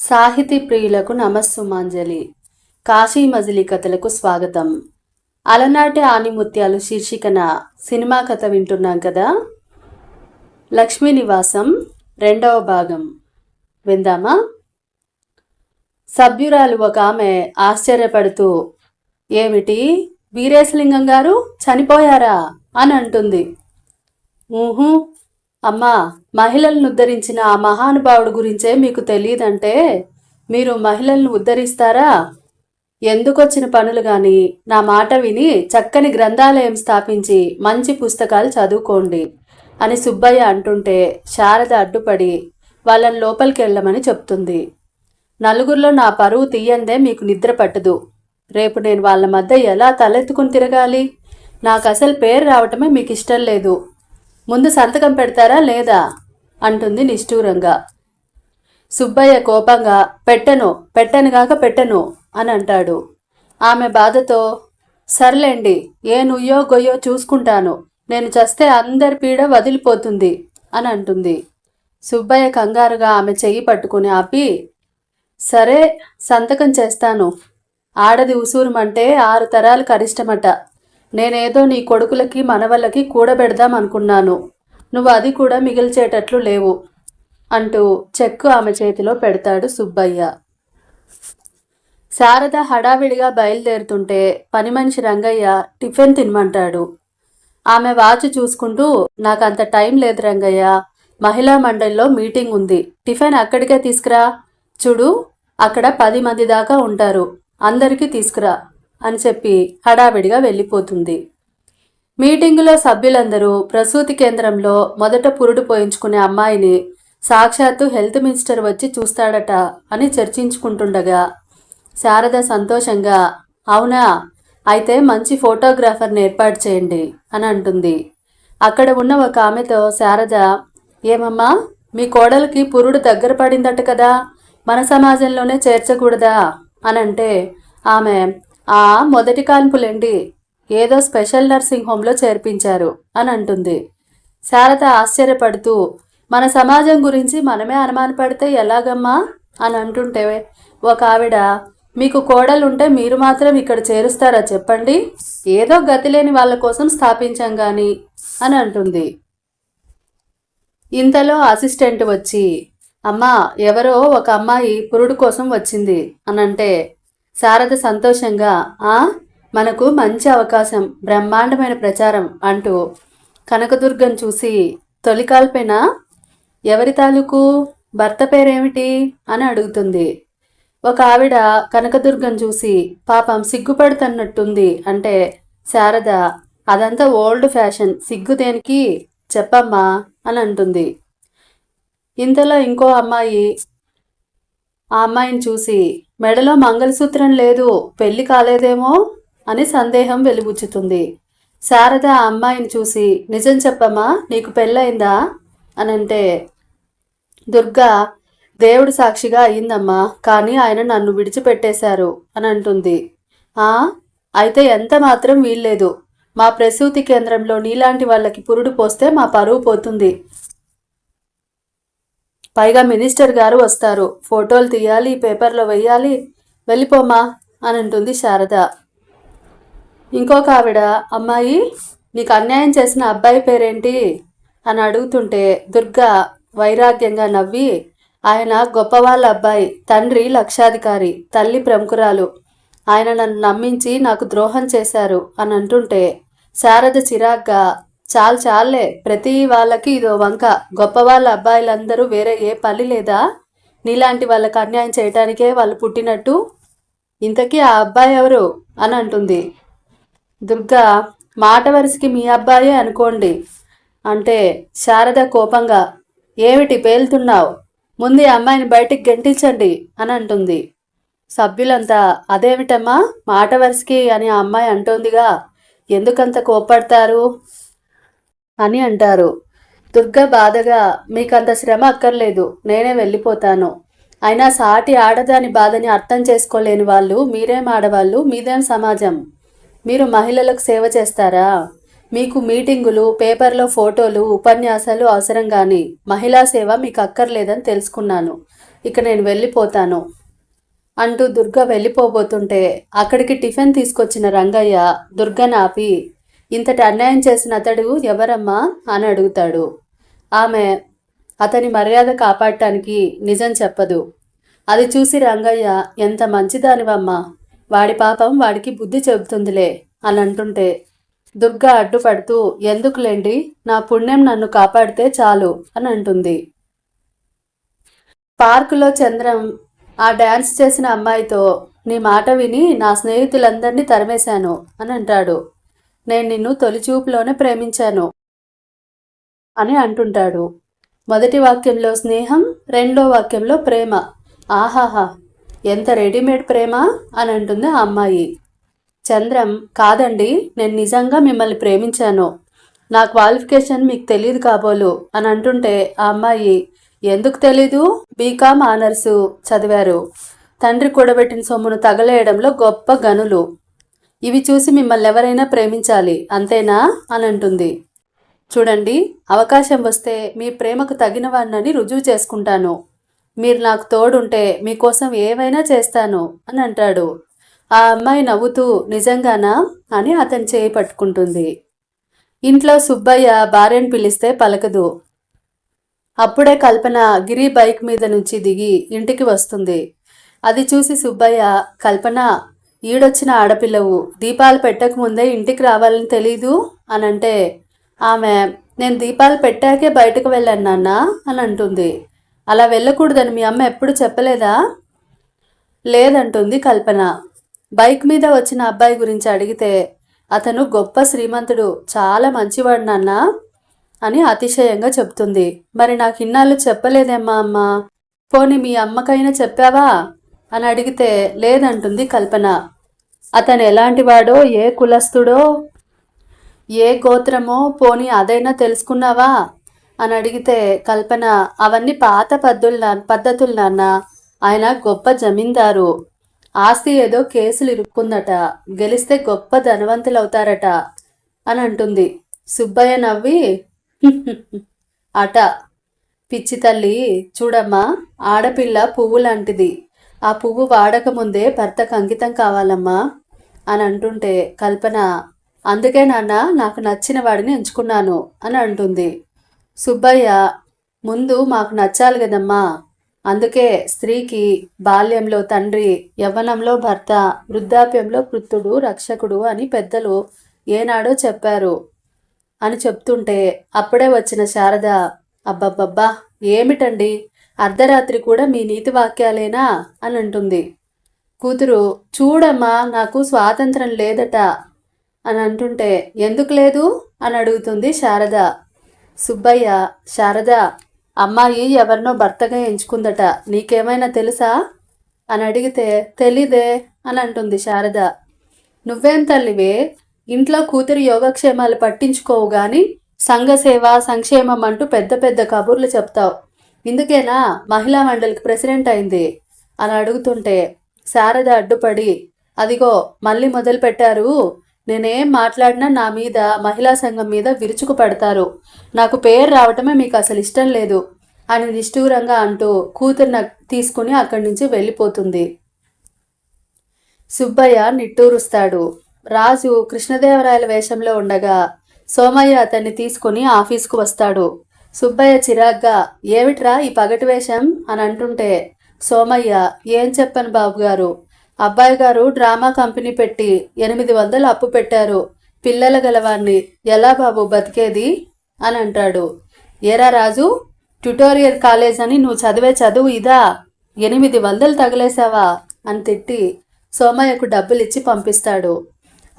సాహితీ ప్రియులకు నమస్సుమాంజలి. కాశీ మజిలీ కథలకు స్వాగతం. అలనాటి ఆనిముత్యాలు శీర్షికన సినిమా కథ వింటున్నాం కదా? లక్ష్మీ నివాసం రెండవ భాగం. విందామా? సభ్యురాలు ఒక ఆమె ఆశ్చర్యపడుతూ ఏమిటి? వీరేశలింగం గారు చనిపోయారా? అని అంటుంది. ఊహు అమ్మా మహిళలను ఉద్ధరించిన ఆ మహానుభావుడు గురించే మీకు తెలియదంటే మీరు మహిళలను ఉద్ధరిస్తారా? ఎందుకొచ్చిన పనులు గాని? నా మాట విని చక్కని గ్రంథాలయం స్థాపించి మంచి పుస్తకాలు చదువుకోండి అని సుబ్బయ్య అంటుంటే శారద అడ్డుపడి వాళ్ళని లోపలికి వెళ్ళమని చెప్తుంది. నలుగురిలో నా పరువు తీయందే మీకు నిద్ర పట్టదు. రేపు నేను వాళ్ళ మధ్య ఎలా తలెత్తుకుని తిరగాలి? నాకు అసలు పేరు రావటమే మీకు ఇష్టం లేదు. ముందు సంతకం పెడతారా లేదా? అంటుంది నిష్ఠూరంగా. సుబ్బయ్య కోపంగా పెట్టను పెట్టనుగాక పెట్టను అని అంటాడు. ఆమె బాధతో సర్లేండి ఏ నుయ్యో గొయ్యో చూసుకుంటాను. నేను చస్తే అందరి పీడ వదిలిపోతుంది అని అంటుంది. సుబ్బయ్య కంగారుగా ఆమె చెయ్యి పట్టుకుని ఆపి సరే సంతకం చేస్తాను. ఆడది ఉసూరుమంటే ఆరు తరాలు కరిష్టమట. నేనేదో నీ కొడుకులకి మనవళ్ళకి కూడబెడదాం అనుకున్నాను. నువ్వు అది కూడా మిగిల్చేటట్లు లేవు అంటూ చెక్కు ఆమె చేతిలో పెడతాడు సుబ్బయ్య. శారద హడావిడిగా బయలుదేరుతుంటే పని మనిషి రంగయ్య టిఫిన్ తినమంటాడు. ఆమె వాచ్ చూసుకుంటూ నాకంత టైం లేదు రంగయ్య. మహిళా మండలిలో మీటింగ్ ఉంది. టిఫిన్ అక్కడికే తీసుకురా. చూడు అక్కడ పది మంది దాకా ఉంటారు. అందరికీ తీసుకురా. అని చెప్పి హడావిడిగా వెళ్ళిపోతుంది. మీటింగులో సభ్యులందరూ ప్రసూతి కేంద్రంలో మొదట పురుడు పోయించుకునే అమ్మాయిని సాక్షాత్తు హెల్త్ మినిస్టర్ వచ్చి చూస్తాడట అని చర్చించుకుంటుండగా శారద సంతోషంగా అవునా? అయితే మంచి ఫోటోగ్రాఫర్ని ఏర్పాటు చేయండి అని అంటుంది. అక్కడ ఉన్న ఒక ఆమెతో శారద ఏమమ్మా మీ కోడలికి పురుడు దగ్గర పడిందట కదా మన సమాజంలోనే చేర్చకూడదా? అని అంటే ఆమె ఆ మొదటి కాన్పులేండి. ఏదో స్పెషల్ నర్సింగ్ హోంలో చేర్పించారు అని అంటుంది. శారద ఆశ్చర్యపడుతూ మన సమాజం గురించి మనమే అనుమానపడితే ఎలాగమ్మా? అని అంటుంటే ఒక ఆవిడ మీకు కోడలుంటే మీరు మాత్రం ఇక్కడ చేరుస్తారా చెప్పండి? ఏదో గతి లేని వాళ్ళ కోసం స్థాపించాం గాని అని అంటుంది. ఇంతలో అసిస్టెంట్ వచ్చి అమ్మా ఎవరో ఒక అమ్మాయి పురుడు కోసం వచ్చింది అనంటే శారద సంతోషంగా ఆ మనకు మంచి అవకాశం బ్రహ్మాండమైన ప్రచారం అంటూ కనకదుర్గం చూసి తొలికాల్పైన ఎవరి తాలూకు? భర్త పేరేమిటి? అని అడుగుతుంది. ఒక ఆవిడ కనకదుర్గం చూసి పాపం సిగ్గుపడుతున్నట్టుంది అంటే శారద అదంతా ఓల్డ్ ఫ్యాషన్ సిగ్గు దేనికి? చెప్పమ్మా అని అంటుంది. ఇంతలో ఇంకో అమ్మాయి ఆ అమ్మాయిని చూసి మెడలో మంగళసూత్రం లేదు పెళ్ళి కాలేదేమో అని సందేహం వెలుగుచ్చుతుంది శారద ఆ అమ్మాయిని చూసి నిజం చెప్పమ్మా నీకు పెళ్ళయిందా? అని అంటే దుర్గా దేవుడు సాక్షిగా అయ్యిందమ్మా కానీ ఆయన నన్ను విడిచిపెట్టేశారు అని అంటుంది ఆ? అయితే ఎంత మాత్రం వీల్లేదు. మా ప్రసూతి కేంద్రంలో నీలాంటి వాళ్ళకి పురుడు పోస్తే మా పరువు పోతుంది. పైగా మినిస్టర్ గారు వస్తారు. ఫోటోలు తీయాలి పేపర్లో వెయ్యాలి. వెళ్ళిపోమా అని అంటుంది శారద. ఇంకొక ఆవిడ అమ్మాయి నీకు అన్యాయం చేసిన అబ్బాయి పేరేంటి? అని అడుగుతుంటే దుర్గా వైరాగ్యంగా నవ్వి ఆయన గొప్పవాళ్ళ అబ్బాయి తండ్రి లక్షాధికారి తల్లి ప్రముఖురాలు. ఆయన నన్ను నమ్మించి నాకు ద్రోహం చేశారు అని అంటుంటే శారద చిరాగ్గా చాలు చాలే ప్రతి వాళ్ళకి ఇదో వంక. గొప్ప వాళ్ళ అబ్బాయిలందరూ వేరే ఏ పని లేదా? నీలాంటి వాళ్ళకి అన్యాయం చేయటానికే వాళ్ళు పుట్టినట్టు? ఇంతకీ ఆ అబ్బాయి ఎవరు? అని అంటుంది. దుర్గా మాట వరుసకి మీ అబ్బాయే అనుకోండి. అంటే శారద కోపంగా ఏమిటి పేలుతున్నావు? ముందు ఈ అమ్మాయిని బయటికి గెంటించండి అని అంటుంది. సభ్యులంతా అదేమిటమ్మా? మాట వరుసకి అని ఆ అమ్మాయి అంటోందిగా. ఎందుకంత కోపడతారు అని అంటారు. దుర్గ బాధగా మీకంత శ్రమ అక్కర్లేదు నేనే వెళ్ళిపోతాను. అయినా సాటి ఆడదాని బాధని అర్థం చేసుకోలేని వాళ్ళు మీరేం ఆడవాళ్ళు మీదేం సమాజం? మీరు మహిళలకు సేవ చేస్తారా? మీకు మీటింగులు పేపర్లో ఫోటోలు ఉపన్యాసాలు అవసరం కానీ మహిళా సేవ మీకు అక్కర్లేదని తెలుసుకున్నాను. ఇక నేను వెళ్ళిపోతాను. అంటూ దుర్గ వెళ్ళిపోబోతుంటే అక్కడికి టిఫిన్ తీసుకొచ్చిన రంగయ్య దుర్గ నాపి ఇంతటి అన్యాయం చేసిన అతడు ఎవరమ్మా? అని అడుగుతాడు. ఆమె అతని మర్యాద కాపాడటానికి నిజం చెప్పదు. అది చూసి రంగయ్య ఎంత మంచిదానివమ్మా. వాడి పాపం వాడికి బుద్ధి చెబుతుందిలే అని అంటుంటే దుర్గ అడ్డుపడుతూ ఎందుకులేండి? నా పుణ్యం నన్ను కాపాడితే చాలు అని అంటుంది. పార్కులో చంద్రం ఆ డ్యాన్స్ చేసిన అమ్మాయితో నీ మాట విని నా స్నేహితులందరినీ తరిమేశాను అని అంటాడు. నేను నిన్ను తొలిచూపులోనే ప్రేమించాను అని అంటుంటాడు. మొదటి వాక్యంలో స్నేహం రెండో వాక్యంలో ప్రేమ. ఆహాహా ఎంత రెడీమేడ్ ప్రేమ అని అంటుంది ఆ అమ్మాయి. చంద్రం కాదండి నేను నిజంగా మిమ్మల్ని ప్రేమించాను. నా క్వాలిఫికేషన్ మీకు తెలియదు కాబోలు అని అంటుంటే ఆ అమ్మాయి ఎందుకు తెలీదు? బీకామ్ ఆనర్సు చదివారు. తండ్రి కూడబెట్టిన సొమ్మును తగలేయడంలో గొప్ప గనులు. ఇవి చూసి మిమ్మల్ని ఎవరైనా ప్రేమించాలి అంతేనా? అని అంటుంది. చూడండి అవకాశం వస్తే మీ ప్రేమకు తగిన వాడినని రుజువు చేసుకుంటాను. మీరు నాకు తోడుంటే మీకోసం ఏవైనా చేస్తాను అని అంటాడు. ఆ అమ్మాయి నవ్వుతూ నిజంగానా? అని అతని చేయి పట్టుకుంటుంది. ఇంట్లో సుబ్బయ్య భార్యను పిలిస్తే పలకదు. అప్పుడే కల్పన గిరి బైక్ మీద నుంచి దిగి ఇంటికి వస్తుంది. అది చూసి సుబ్బయ్య కల్పన ఈడొచ్చిన ఆడపిల్లవు. దీపాలు పెట్టకముందే ఇంటికి రావాలని తెలీదు? అని అంటే ఆమె నేను దీపాలు పెట్టాకే బయటకు వెళ్ళాను నాన్న అని అంటుంది. అలా వెళ్ళకూడదని మీ అమ్మ ఎప్పుడు చెప్పలేదా? లేదంటుంది కల్పన. బైక్ మీద వచ్చిన అబ్బాయి గురించి అడిగితే అతను గొప్ప శ్రీమంతుడు చాలా మంచివాడు నాన్న అని అతిశయంగా చెప్తుంది. మరి నాకు ఇన్నాళ్ళు చెప్పలేదేమ్మా అమ్మ? పోని మీ అమ్మకైనా చెప్పావా? అని అడిగితే లేదంటుంది కల్పన. అతను ఎలాంటివాడో ఏ కులస్తుడో ఏ గోత్రమో పోని అదైనా తెలుసుకున్నావా? అని అడిగితే కల్పన అవన్నీ పాత పద్ధతులు నా- పద్ధతులు నాన్న ఆయన గొప్ప జమీందారు. ఆస్తి ఏదో కేసులు ఇరుక్కుందట గెలిస్తే గొప్ప ధనవంతులు అవుతారట అని అంటుంది. సుబ్బయ్య నవ్వి అట పిచ్చి తల్లి చూడమ్మా ఆడపిల్ల పువ్వు లాంటిది ఆ పువ్వు వాడకముందే భర్తకు అంకితం కావాలమ్మా? అని అంటుంటే కల్పన అందుకే నాన్న నాకు నచ్చిన వాడిని ఎంచుకున్నాను అని అంటుంది. సుబ్బయ్య ముందు మాకు నచ్చాలి కదమ్మా. అందుకే స్త్రీకి బాల్యంలో తండ్రి యవ్వనంలో భర్త వృద్ధాప్యంలో కృత్తుడు రక్షకుడు అని పెద్దలు ఏనాడో చెప్పారు అని చెప్తుంటే అప్పుడే వచ్చిన శారద అబ్బబ్బబ్బా ఏమిటండి? అర్ధరాత్రి కూడా మీ నీతి వాక్యాలేనా? అని అంటుంది. కూతురు చూడమ్మా నాకు స్వాతంత్రం లేదట. అని అంటుంటే ఎందుకు లేదు? అని అడుగుతుంది శారద. సుబ్బయ్య శారద అమ్మాయి ఎవరినో భర్తగా ఎంచుకుందట. నీకేమైనా తెలుసా? అని అడిగితే తెలీదే అని అంటుంది శారద. నువ్వేం తల్లివే? ఇంట్లో కూతురి యోగక్షేమాలు పట్టించుకోవు గాని సంఘసేవ సంక్షేమం అంటూ పెద్ద పెద్ద కబుర్లు చెప్తావు. ఇందుకేనా? మహిళా మండలికి ప్రెసిడెంట్ అయింది. అని అడుగుతుంటే శారద అడ్డుపడి అదిగో మళ్ళీ మొదలు పెట్టారు నేనేం మాట్లాడినా నా మీద మహిళా సంఘం మీద విరుచుకు పడతారు. నాకు పేరు రావటమే మీకు అసలు ఇష్టం లేదు. అని నిష్ఠూరంగా అంటూ కూతురుని తీసుకుని అక్కడి నుంచి వెళ్ళిపోతుంది. సుబ్బయ్య నిట్టూరుస్తాడు. రాజు కృష్ణదేవరాయల వేషంలో ఉండగా సోమయ్య అతన్ని తీసుకుని ఆఫీస్కు వస్తాడు. సుబ్బయ్య చిరాగ్గా ఏమిట్రా ఈ పగటి వేషం? అని అంటుంటే సోమయ్య ఏం చెప్పను బాబు గారు అబ్బాయి గారు డ్రామా కంపెనీ పెట్టి ఎనిమిది వందలు అప్పు పెట్టారు. పిల్లల గలవాన్ని ఎలా బాబు బతికేది? అని అంటాడు. ఏరా రాజు ట్యుటోరియల్ కాలేజ్ అని నువ్వు చదివే చదువు ఇదా? ఎనిమిది వందలు తగిలేసావా అని తిట్టి సోమయ్యకు డబ్బులిచ్చి పంపిస్తాడు.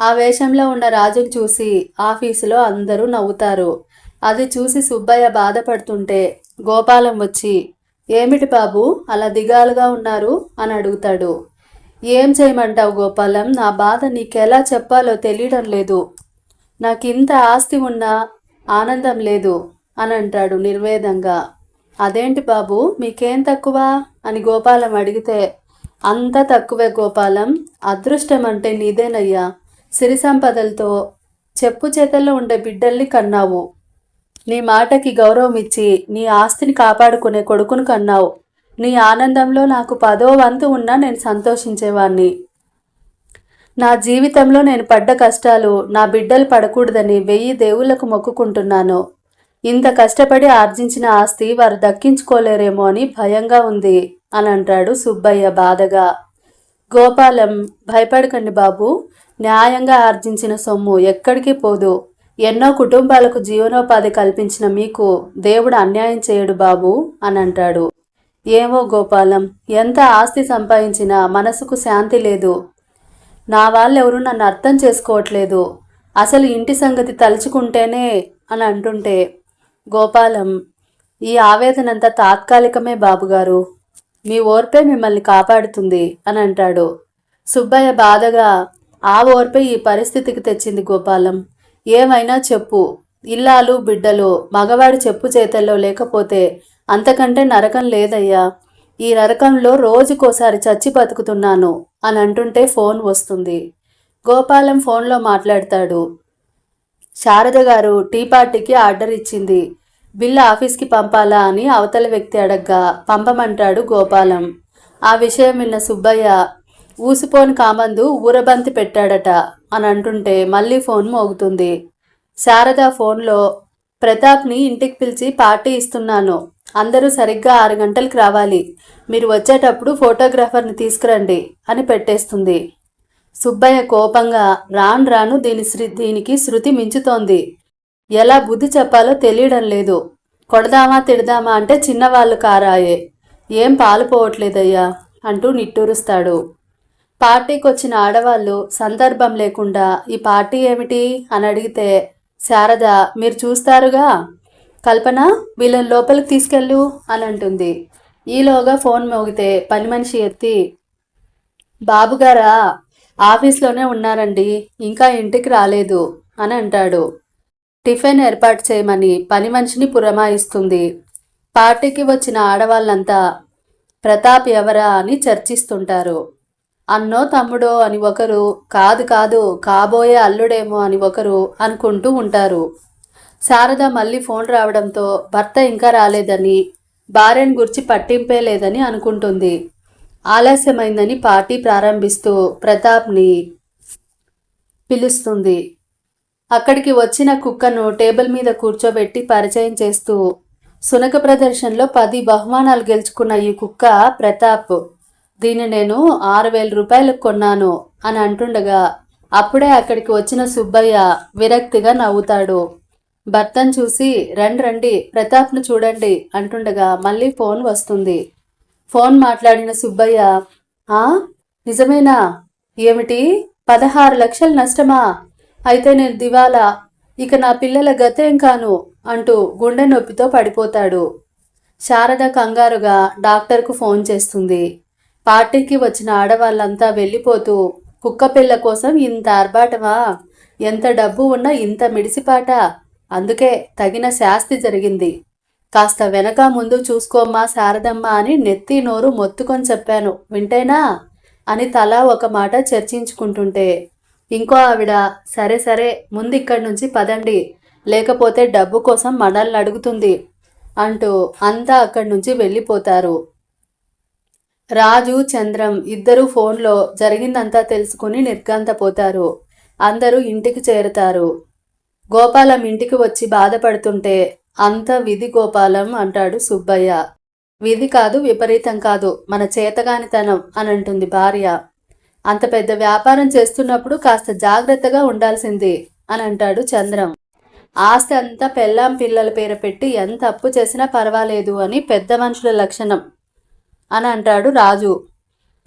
ఆ వేషంలో ఉన్న రాజును చూసి ఆఫీసులో అందరూ నవ్వుతారు. అది చూసి సుబ్బయ్య బాధపడుతుంటే గోపాలం వచ్చి ఏమిటి బాబు అలా దిగాలుగా ఉన్నారు? అని అడుగుతాడు. ఏం చేయమంటావు గోపాలం? నా బాధ నీకెలా చెప్పాలో తెలియడం లేదు. నాకింత ఆస్తి ఉన్నా ఆనందం లేదు అని అంటాడు నిర్వేదంగా. అదేంటి బాబు మీకేం తక్కువ? అని గోపాలం అడిగితే అంత తక్కువే గోపాలం. అదృష్టం అంటే నీదేనయ్యా. సిరి సంపదలతో చెప్పు చేతల్లో ఉండే బిడ్డల్ని కన్నావు. నీ మాటకి గౌరవం ఇచ్చి నీ ఆస్తిని కాపాడుకునే కొడుకును కన్నావు. నీ ఆనందంలో నాకు పదో వంతు ఉన్నా నేను సంతోషించేవాణ్ణి. నా జీవితంలో నేను పడ్డ కష్టాలు నా బిడ్డలు పడకూడదని వెయ్యి దేవుళ్ళకు మొక్కుకుంటున్నాను. ఇంత కష్టపడి ఆర్జించిన ఆస్తి వారు దక్కించుకోలేరేమో అని భయంగా ఉంది అని అంటాడు సుబ్బయ్య బాధగా. గోపాలం భయపడకండి బాబు న్యాయంగా ఆర్జించిన సొమ్ము ఎక్కడికి పోదు. ఎన్నో కుటుంబాలకు జీవనోపాధి కల్పించిన మీకు దేవుడు అన్యాయం చేయడు బాబు అని అంటాడు. ఏమో గోపాలం ఎంత ఆస్తి సంపాదించినా మనసుకు శాంతి లేదు. నా వాళ్ళెవరు నన్ను అర్థం చేసుకోవట్లేదు. అసలు ఇంటి సంగతి తలుచుకుంటేనే అని అంటుంటే గోపాలం ఈ ఆవేదనంతా తాత్కాలికమే బాబుగారు. మీ ఓర్పే మిమ్మల్ని కాపాడుతుంది అని అంటాడు. సుబ్బయ్య బాధగా ఆ ఓర్పే ఈ పరిస్థితికి తెచ్చింది గోపాలం. ఏమైనా చెప్పు. ఇల్లాలు బిడ్డలు మగవాడి చెప్పు చేతల్లో లేకపోతే అంతకంటే నరకం లేదయ్యా. ఈ నరకంలో రోజుకోసారి చచ్చి బతుకుతున్నాను అని అంటుంటే ఫోన్ వస్తుంది. గోపాలం ఫోన్లో మాట్లాడతాడు. శారద గారు టీ పార్టీకి ఆర్డర్ ఇచ్చింది. బిల్లు ఆఫీస్కి పంపాలా అని అవతల వ్యక్తి అడగ్గా పంపమంటాడు గోపాలం. ఆ విషయం విన్న సుబ్బయ్య ఊసిపోని కామందు ఊరబంతి పెట్టాడట అని అంటుంటే మళ్ళీ ఫోన్ మోగుతుంది. శారద ఫోన్లో ప్రతాప్ని ఇంటికి పిలిచి పార్టీ ఇస్తున్నాను. అందరూ సరిగ్గా ఆరు గంటలకు రావాలి. మీరు వచ్చేటప్పుడు ఫోటోగ్రాఫర్ని తీసుకురండి అని పెట్టేస్తుంది. సుబ్బయ్య కోపంగా రాను రాను దీని శృ దీనికి శృతి మించుతోంది. ఎలా బుద్ధి చెప్పాలో తెలియడం లేదు. కొడదామా తిడదామా అంటే చిన్నవాళ్ళు కారాయే. ఏం పాలు పోవట్లేదయ్యా అంటూ నిట్టూరుస్తాడు. పార్టీకి వచ్చిన ఆడవాళ్ళు సందర్భం లేకుండా ఈ పార్టీ ఏమిటి? అని అడిగితే శారద మీరు చూస్తారుగా? కల్పన వీళ్ళని లోపలికి తీసుకెళ్ళు అని అంటుంది. ఈలోగా ఫోన్ మోగితే పని మనిషి ఎత్తి బాబుగారా ఆఫీస్లోనే ఉన్నారండి ఇంకా ఇంటికి రాలేదు అని అంటాడు. టిఫిన్ ఏర్పాటు చేయమని పని మనిషిని పురమాయిస్తుంది. పార్టీకి వచ్చిన ఆడవాళ్ళంతా ప్రతాప్ ఎవరా? అని చర్చిస్తుంటారు. అన్నో తమ్ముడో అని ఒకరు కాదు కాదు కాబోయే అల్లుడేమో అని ఒకరు అనుకుంటూ ఉంటారు. శారద మళ్ళీ ఫోన్ రావడంతో భర్త ఇంకా రాలేదని భార్యను గురించి పట్టింపే లేదని అనుకుంటుంది. ఆలస్యమైందని పార్టీ ప్రారంభిస్తూ ప్రతాప్ని పిలుస్తుంది. అక్కడికి వచ్చిన కుక్కను టేబుల్ మీద కూర్చోబెట్టి పరిచయం చేస్తూ సునక ప్రదర్శనలో పది బహుమానాలు గెలుచుకున్న ఈ కుక్క ప్రతాప్. దీన్ని నేను ఆరు వేల రూపాయలకు కొన్నాను అని అంటుండగా అప్పుడే అక్కడికి వచ్చిన సుబ్బయ్య విరక్తిగా నవ్వుతాడు. భర్తను చూసి రండి రండి ప్రతాప్ను చూడండి అంటుండగా మళ్ళీ ఫోన్ వస్తుంది. ఫోన్ మాట్లాడిన సుబ్బయ్య ఆ నిజమేనా? ఏమిటి? పదహారు లక్షలు నష్టమా? అయితే నేను దివాలా ఇక నా పిల్లల గతేం కాను అంటూ గుండె నొప్పితో పడిపోతాడు. శారద కంగారుగా డాక్టర్కు ఫోన్ చేస్తుంది. పార్టీకి వచ్చిన ఆడవాళ్ళంతా వెళ్ళిపోతూ కుక్క పిల్ల కోసం ఇంత ఆర్భాటమా? ఎంత డబ్బు ఉన్నా ఇంత మిడిసిపాట అందుకే తగిన శాస్తి జరిగింది. కాస్త వెనక ముందు చూసుకోమ్మా శారదమ్మ అని నెత్తి నోరు మొత్తుకొని చెప్పాను. వింటేనా? అని తలా ఒక మాట చర్చించుకుంటుంటే ఇంకో ఆవిడ సరే సరే ముందు ఇక్కడి నుంచి పదండి. లేకపోతే డబ్బు కోసం మనల్ని అడుగుతుంది అంటూ అంతా అక్కడి నుంచి వెళ్ళిపోతారు. రాజు చంద్రం ఇద్దరూ ఫోన్లో జరిగిందంతా తెలుసుకుని నిర్గాంతపోతారు అందరూ ఇంటికి చేరుతారు. గోపాలం ఇంటికి వచ్చి బాధపడుతుంటే అంత విధి గోపాలం అంటాడు సుబ్బయ్య. విధి కాదు విపరీతం కాదు మన చేతగానితనం అని అంటుంది భార్య. అంత పెద్ద వ్యాపారం చేస్తున్నప్పుడు కాస్త జాగ్రత్తగా ఉండాల్సింది అని అంటాడు చంద్రం. ఆస్తి అంతా పెళ్ళాం పిల్లల పేర పెట్టి ఎంత అప్పు చేసినా పర్వాలేదు అని పెద్ద మనుషుల లక్షణం. అని అంటాడు రాజు.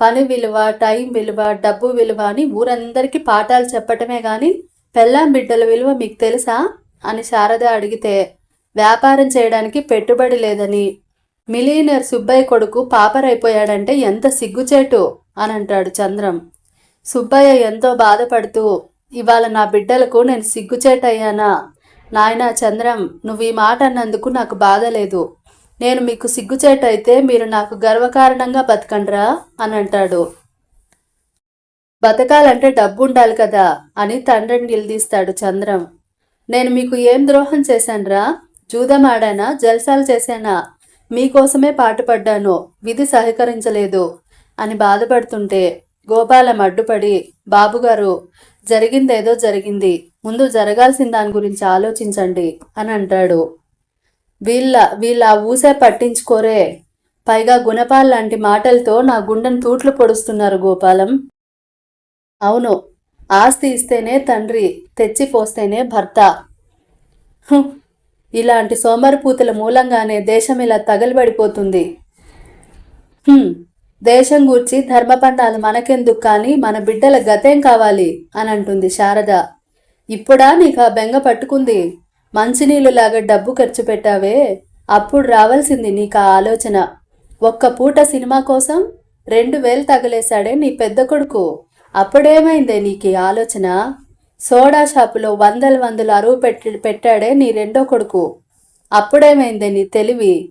పని విలువ టైం విలువ డబ్బు విలువ అని ఊరందరికీ పాఠాలు చెప్పటమే కానీ పెళ్ళాం బిడ్డల విలువ మీకు తెలుసా? అని శారద అడిగితే వ్యాపారం చేయడానికి పెట్టుబడి లేదని. మిలీనర్ సుబ్బయ్య కొడుకు పాపరైపోయాడంటే ఎంత సిగ్గుచేటు? అని అంటాడు చంద్రం. సుబ్బయ్య ఎంతో బాధపడుతూ ఇవాళ నా బిడ్డలకు నేను సిగ్గుచేటయ్యానా? నాయనా చంద్రం నువ్వు ఈ మాట అన్నందుకు నాకు బాధ లేదు. నేను మీకు సిగ్గుచేటైతే మీరు నాకు గర్వకారణంగా బతకండ్రా అని అంటాడు. బతకాలంటే డబ్బు ఉండాలి కదా అని తండ్రిని నిలదీస్తాడు చంద్రం. నేను మీకు ఏం ద్రోహం చేశాన్రా? జూదం ఆడానా జల్సాలు చేశానా? మీకోసమే పాటుపడ్డాను? విధి సహకరించలేదు అని బాధపడుతుంటే గోపాలం అడ్డుపడి బాబుగారు జరిగిందేదో జరిగింది. ముందు జరగాల్సిన దాని గురించి ఆలోచించండి అని అంటాడు. వీళ్ళ వీళ్ళ ఊసే పట్టించుకోరే. పైగా గుణపాల్ లాంటి మాటలతో నా గుండెను తూట్లు పొడుస్తున్నారు గోపాలం. అవును ఆస్తి ఇస్తేనే తండ్రి తెచ్చి పోస్తేనే భర్త. ఇలాంటి సోమరిపూతుల మూలంగానే దేశం ఇలా తగలబడిపోతుంది. దేశం గూర్చి ధర్మపండాలు మనకెందుకు కానీ మన బిడ్డల గతేం కావాలి? అని అంటుంది శారద. ఇప్పుడా నీకు ఆ బెంగ పట్టుకుంది? మంచినీళ్ళులాగా డబ్బు ఖర్చు పెట్టావే. అప్పుడు రావాల్సింది నీకు ఆ ఆలోచన. ఒక్క పూట సినిమా కోసం రెండు వేలు తగలేశాడే నీ పెద్ద కొడుకు. అప్పుడేమైందే నీకు ఈ ఆలోచన? సోడా షాపులో వందల వందలు అరువు పెట్టి పెట్టాడే నీ రెండో కొడుకు. అప్పుడేమైందే నీ తెలివి?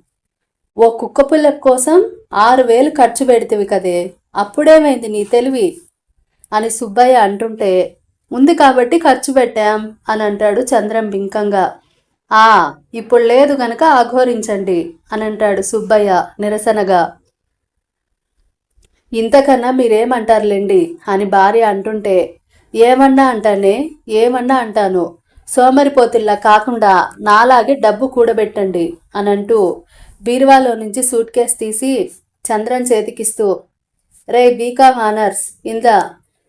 ఓ కుక్క పుల్ల కోసం ఆరు వేలు ఖర్చు పెడితివి కదే. అప్పుడేమైంది నీ తెలివి? అని సుబ్బయ్య అంటుంటే ఉంది కాబట్టి ఖర్చు పెట్టాం అని అంటాడు చంద్రం బింకంగా. ఆ ఇప్పుడు లేదు గనక ఆఘోరించండి అని అంటాడు సుబ్బయ్య నిరసనగా. ఇంతకన్నా మీరేమంటారులేండి అని భార్య అంటుంటే ఏమన్నా అంటానే ఏమన్నా అంటాను. సోమరిపోతుల్లా కాకుండా నాలాగే డబ్బు కూడబెట్టండి అని అంటూ బీరువాలో నుంచి సూట్ కేస్ తీసి చంద్రన్ చేతికిస్తూ రే బీకామ్ ఆనర్స్ ఇందా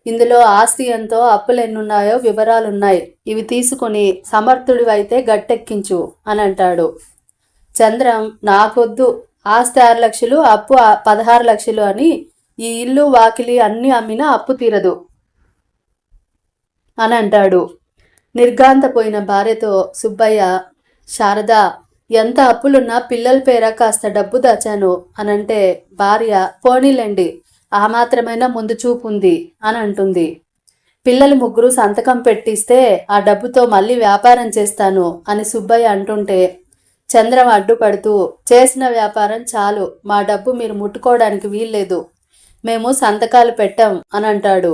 ఇందులో ఆస్తి ఎంతో అప్పులు ఎన్నున్నాయో వివరాలున్నాయి. ఇవి తీసుకుని సమర్థుడివైతే గట్టెక్కించు అని అంటాడు చంద్రం నాకొద్దు. ఆస్తి ఆరు లక్షలు అప్పు పదహారు లక్షలు అని ఈ ఇల్లు వాకిలి అన్ని అమ్మినా అప్పు తీరదు అని అంటాడు నిర్గాంతపోయిన భార్యతో సుబ్బయ్య శారద ఎంత అప్పులున్నా పిల్లల పేర కాస్త డబ్బు దాచాను అనంటే భార్య పోనీలేండి. ఆ మాత్రమైనా ముందు చూపు ఉంది అని అంటుంది. పిల్లలు ముగ్గురు సంతకం పెట్టిస్తే ఆ డబ్బుతో మళ్ళీ వ్యాపారం చేస్తాను అని సుబ్బయ్య అంటుంటే చంద్రం అడ్డుపడుతూ చేసిన వ్యాపారం చాలు. మా డబ్బు మీరు ముట్టుకోవడానికి వీల్లేదు. మేము సంతకాలు పెట్టాం అని అంటాడు.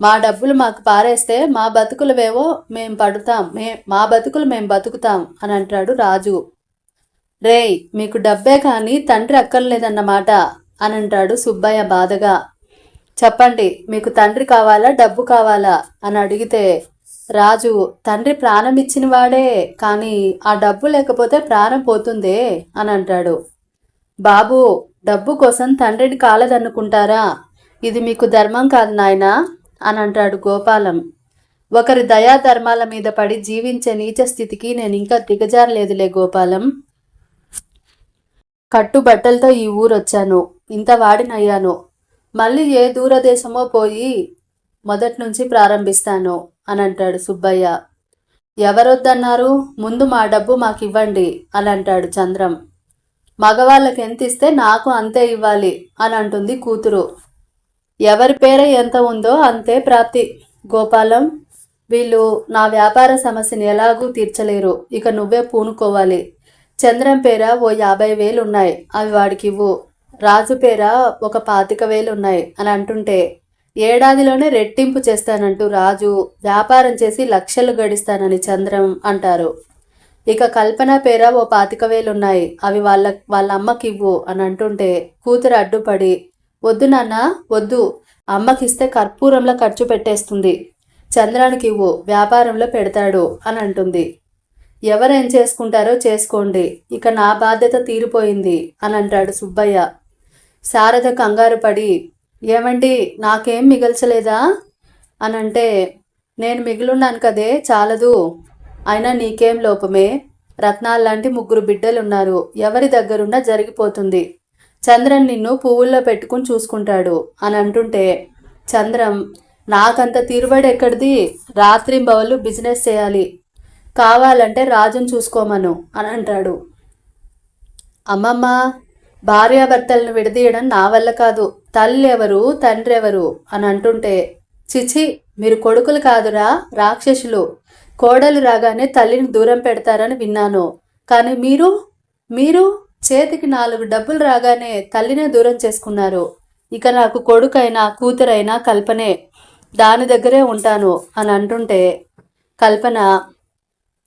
మా డబ్బులు మాకు పారేస్తే మా బతుకులవేవో మేం పడుతాం. మే మా బతుకులు మేం బతుకుతాం అని అంటాడు రాజు. రేయ్ మీకు డబ్బే కానీ తండ్రి అక్కర్లేదన్నమాట. అని అంటాడు సుబ్బయ్య బాధగా. చెప్పండి మీకు తండ్రి కావాలా డబ్బు కావాలా? అని అడిగితే రాజు తండ్రి ప్రాణం ఇచ్చిన వాడే కానీ ఆ డబ్బు లేకపోతే ప్రాణం పోతుందే? అని అంటాడు. బాబు డబ్బు కోసం తండ్రిని కాలదనుకుంటారా ఇది మీకు ధర్మం కాదు నాయనా? అని అంటాడు గోపాలం. ఒకరి దయా ధర్మాల మీద పడి జీవించే నీచ స్థితికి నేను ఇంకా దిగజారలేదులే గోపాలం. కట్టుబట్టలతో ఈ ఊరొచ్చాను. ఇంత వాడినయ్యాను. మళ్ళీ ఏ దూరదేశమో పోయి మొదట్నుంచి ప్రారంభిస్తాను అని అంటాడు సుబ్బయ్య. ఎవరొద్దన్నారు? ముందు మా డబ్బు మాకు ఇవ్వండి అని అంటాడు చంద్రం. మగవాళ్ళకి ఎంత ఇస్తే నాకు అంతే ఇవ్వాలి అని అంటుంది కూతురు. ఎవరి పేర ఎంత ఉందో అంతే ప్రాప్తి. గోపాలం వీళ్ళు నా వ్యాపార సమస్యని ఎలాగూ తీర్చలేరు. ఇక నువ్వే పూనుకోవాలి. చంద్రం పేర ఓ యాభై వేలు ఉన్నాయి అవి వాడికి ఇవ్వు రాజు పేర ఒక పాతిక వేలు ఉన్నాయి అని అంటుంటే ఏడాదిలోనే రెట్టింపు చేస్తానంటూ రాజు వ్యాపారం చేసి లక్షలు గడిస్తానని చంద్రం అంటారు. ఇక కల్పన పేర ఓ పాతిక వేలు ఉన్నాయి అవి వాళ్ళ వాళ్ళ అమ్మకి ఇవ్వు అని అంటుంటే కూతురు అడ్డుపడి వద్దు నాన్న వద్దు అమ్మకిస్తే కర్పూరంలో ఖర్చు పెట్టేస్తుంది చంద్రానికి ఇవ్వు వ్యాపారంలో పెడతాడు అని అంటుంది. ఎవరేం చేసుకుంటారో చేసుకోండి ఇక నా బాధ్యత తీరిపోయింది అని అంటాడు సుబ్బయ్య. శారద కంగారు పడి ఏమండి నాకేం మిగల్చలేదా? అని అంటే నేను మిగిలున్నాను కదే చాలదు. అయినా నీకేం లోపమే? రత్నాల్లాంటి ముగ్గురు బిడ్డలున్నారు. ఎవరి దగ్గరున్నా జరిగిపోతుంది. చంద్రన్ నిన్ను పువ్వుల్లో పెట్టుకుని చూసుకుంటాడు. అని అంటుంటే చంద్రం నాకంత తీరుబడి ఎక్కడిది? రాత్రింబవళ్ళు బిజినెస్ చేయాలి. కావాలంటే రాజును చూసుకోమను. అని అంటాడు. అమ్మమ్మ భార్యాభర్తలను విడదీయడం నా వల్ల కాదు. తల్లి ఎవరు తండ్రి ఎవరు అని అంటుంటే చిచి మీరు కొడుకులు కాదురా రాక్షసులు. కోడలు రాగానే తల్లిని దూరం పెడతారని విన్నాను. కానీ మీరు మీరు చేతికి నాలుగు డబ్బులు రాగానే తల్లినే దూరం చేసుకున్నారు. ఇక నాకు కొడుకైనా కూతురైనా కల్పనే. దాని దగ్గరే ఉంటాను అని అంటుంటే కల్పన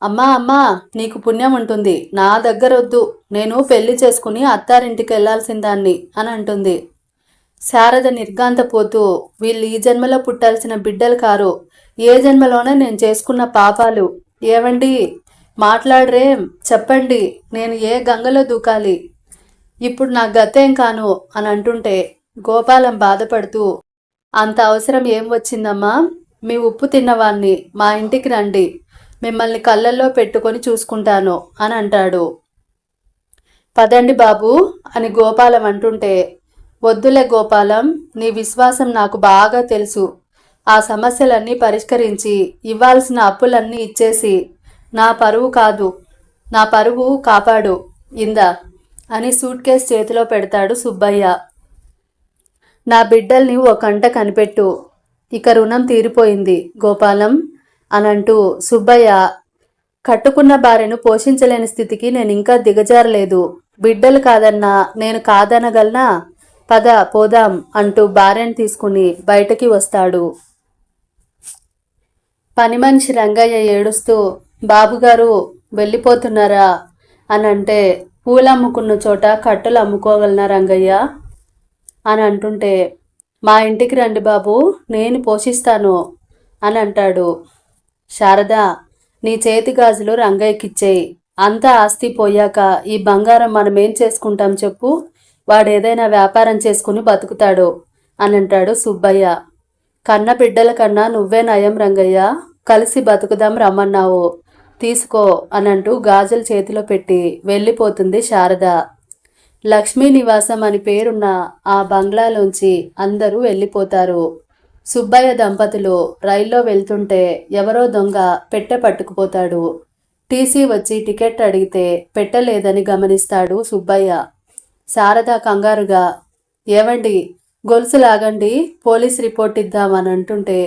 అమ్మా అమ్మా నీకు పుణ్యం ఉంటుంది. నా దగ్గర వద్దు నేను పెళ్ళి చేసుకుని అత్తారింటికి వెళ్ళాల్సిందాన్ని అని అంటుంది. శారద నిర్గాంతపోతూ వీళ్ళు ఈ జన్మలో పుట్టాల్సిన బిడ్డలు కారు. ఏ జన్మలోనే నేను చేసుకున్న పాపాలు. ఏవండి? మాట్లాడరేం చెప్పండి. నేను ఏ గంగలో దూకాలి? ఇప్పుడు నా గతేం కాను అని అంటుంటే గోపాలం బాధపడుతూ అంత అవసరం ఏం వచ్చిందమ్మా? మీ ఉప్పు తిన్నవాణ్ణి మా ఇంటికి రండి. మిమ్మల్ని కళ్ళల్లో పెట్టుకొని చూసుకుంటాను అని అంటాడు. పదండి బాబు అని గోపాలం అంటుంటే వద్దులే గోపాలం నీ విశ్వాసం నాకు బాగా తెలుసు. ఆ సమస్యలన్నీ పరిష్కరించి ఇవ్వాల్సిన అప్పులన్నీ ఇచ్చేసి నా పరువు కాదు నా పరువు కాపాడు ఇందా అని సూట్ కేస్ చేతిలో పెడతాడు సుబ్బయ్య. నా బిడ్డల్ని ఓ కంట కనిపెట్టు ఇక రుణం తీరిపోయింది గోపాలం. అనంటూ సుబ్బయ్య కట్టుకున్న భార్యను పోషించలేని స్థితికి నేను ఇంకా దిగజారలేదు. బిడ్డలు కాదన్నా నేను కాదనగలనా? పద పోదాం అంటూ భార్యను తీసుకుని బయటకి వస్తాడు. పని మనిషి రంగయ్య ఏడుస్తూ బాబుగారు వెళ్ళిపోతున్నారా అని అంటే పూలు అమ్ముకున్న చోట కట్టెలు అమ్ముకోగలనా రంగయ్య అని అంటుంటే మా ఇంటికి రండి బాబు నేను పోషిస్తాను అని అంటాడు. శారద నీ చేతి గాజులు రంగయ్యకిచ్చేయి. అంతా ఆస్తి పోయాక ఈ బంగారం మనం ఏం చేసుకుంటాం చెప్పు? వాడేదైనా వ్యాపారం చేసుకుని బతుకుతాడు అని అంటాడు సుబ్బయ్య. కన్న బిడ్డల కన్నా నువ్వే నయం రంగయ్య. కలిసి బతుకుదాం రమ్మన్నావు. తీసుకో అనంటూ గాజులు చేతిలో పెట్టి వెళ్ళిపోతుంది శారద. లక్ష్మీ నివాసం అని పేరున్న ఆ బంగ్లాలోంచి అందరూ వెళ్ళిపోతారు. సుబ్బయ్య దంపతులు రైల్లో వెళ్తుంటే ఎవరో దొంగ పెట్టె పట్టుకుపోతాడు. టీసీ వచ్చి టికెట్ అడిగితే పెట్టలేదని గమనిస్తాడు సుబ్బయ్య. శారద కంగారుగా ఏవండి గొలుసు లాగండి పోలీస్ రిపోర్ట్ ఇద్దామని అంటుంటే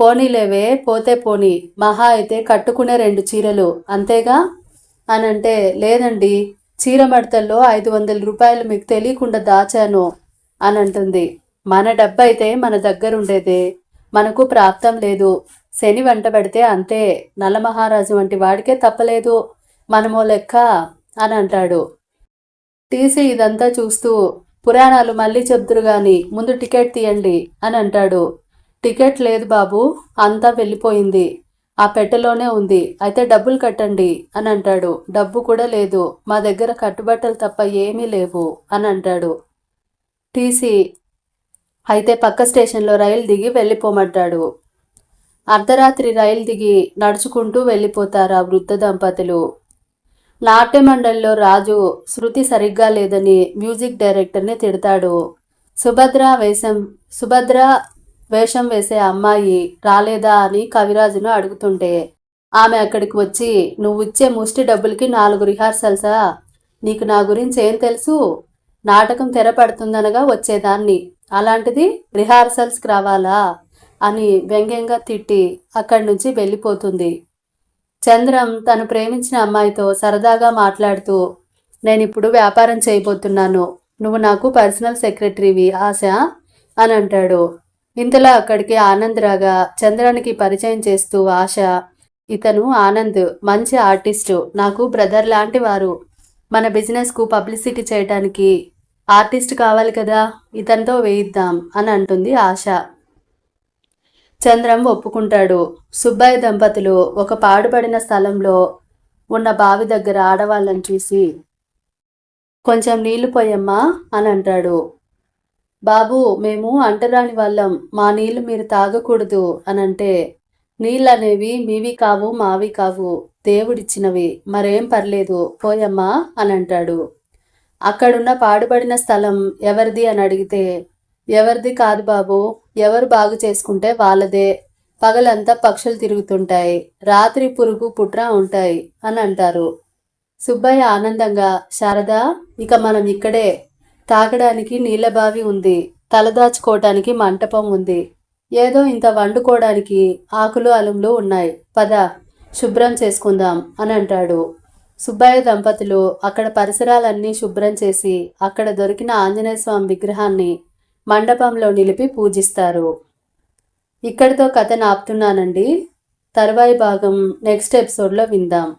పోనీలేవే పోతే పోనీ మహా అయితే కట్టుకునే రెండు చీరలు అంతేగా అని అంటే లేదండి చీర మడతల్లో ఐదు వందల రూపాయలు మీకు తెలియకుండా దాచాను అని అంటుంది. మన డబ్బు అయితే మన దగ్గర ఉండేదే మనకు ప్రాప్తం లేదు. శని వెంట పెడితే అంతే. నల్లమహారాజు వంటి వాడికే తప్పలేదు. మనమో లెక్క అని అంటాడు. టీసీ ఇదంతా చూస్తూ పురాణాలు మళ్ళీ చెబుతురు గాని ముందు టికెట్ తీయండి అని అంటాడు. టికెట్ లేదు బాబు అంతా వెళ్ళిపోయింది. ఆ పెట్టెలోనే ఉంది. అయితే డబ్బులు కట్టండి అని అంటాడు. డబ్బు కూడా లేదు. మా దగ్గర కట్టుబట్టలు తప్ప ఏమీ లేవు అని అంటాడు. టీసీ అయితే పక్క స్టేషన్లో రైలు దిగి వెళ్ళిపోమంటాడు. అర్ధరాత్రి రైలు దిగి నడుచుకుంటూ వెళ్ళిపోతారు ఆ వృద్ధ దంపతులు. నాట్య మండలిలో రాజు శృతి సరిగ్గా లేదని మ్యూజిక్ డైరెక్టర్ని తిడతాడు. సుభద్ర వేషం సుభద్ర వేషం వేసే అమ్మాయి రాలేదా అని కవిరాజును అడుగుతుంటే ఆమె అక్కడికి వచ్చి నువ్వు ఇచ్చే ముష్టి డబ్బులకి నాలుగు రిహార్సల్సా? నీకు నా గురించి ఏం తెలుసు? నాటకం తెరపడుతుందనగా వచ్చేదాన్ని. అలాంటిది రిహార్సల్స్కి రావాలా? అని వ్యంగ్యంగా తిట్టి అక్కడి నుంచి వెళ్ళిపోతుంది. చంద్రం తను ప్రేమించిన అమ్మాయితో సరదాగా మాట్లాడుతూ నేను ఇప్పుడు వ్యాపారం చేయబోతున్నాను. నువ్వు నాకు పర్సనల్ సెక్రటరీవి ఆశ అని అంటాడు. ఇంతలో అక్కడికి ఆనంద్ రాగా చంద్రానికి పరిచయం చేస్తూ ఆశ ఇతను ఆనంద్ మంచి ఆర్టిస్టు. నాకు బ్రదర్ లాంటి వారు. మన బిజినెస్కు పబ్లిసిటీ చేయడానికి ఆర్టిస్ట్ కావాలి కదా ఇతనితో వేయిద్దాం అని అంటుంది ఆశ. చంద్రం ఒప్పుకుంటాడు. సుబ్బయ్య దంపతులు ఒక పాడుపడిన స్థలంలో ఉన్న బావి దగ్గర ఆడవాళ్ళని చూసి కొంచెం నీళ్ళు పోయమ్మా అని అంటాడు. బాబు మేము అంటరాని వాళ్ళం. మా నీళ్ళు మీరు తాగకూడదు అని అంటే నీళ్ళు అనేవి మీవి కావు మావి కావు. దేవుడిచ్చినవి. మరేం పర్లేదు. పోయమ్మా అని అంటాడు. అక్కడున్న పాడుబడిన స్థలం ఎవరిది అని అడిగితే ఎవరిది కాదు బాబు ఎవరు బాగు చేసుకుంటే వాళ్ళదే. పగలంతా పక్షులు తిరుగుతుంటాయి రాత్రి పురుగు పుట్ర ఉంటాయి అని అంటారు. సుబ్బయ్య ఆనందంగా శారదా ఇక మనం ఇక్కడే. తాగడానికి నీళ్ళ బావి ఉంది తలదాచుకోవటానికి మంటపం ఉంది. ఏదో ఇంత వండుకోవడానికి ఆకులు అలుములు ఉన్నాయి. పద శుభ్రం చేసుకుందాం అని అంటాడు. సుబ్బయ్య దంపతులు అక్కడ పరిసరాలన్నీ శుభ్రం చేసి అక్కడ దొరికిన ఆంజనేయ స్వామి విగ్రహాన్ని మండపంలో నిలిపి పూజిస్తారు. ఇక్కడితో కథ నాపుతున్నానండి. తర్వాయి భాగం నెక్స్ట్ ఎపిసోడ్లో విందాం.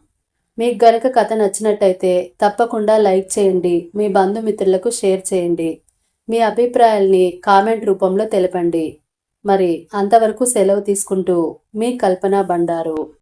మీకు గనక కథ నచ్చినట్టయితే తప్పకుండా లైక్ చేయండి. మీ బంధుమిత్రులకు షేర్ చేయండి. మీ అభిప్రాయాల్ని కామెంట్ రూపంలో తెలపండి. మరి అంతవరకు సెలవు తీసుకుంటూ మీ కల్పన బండారు.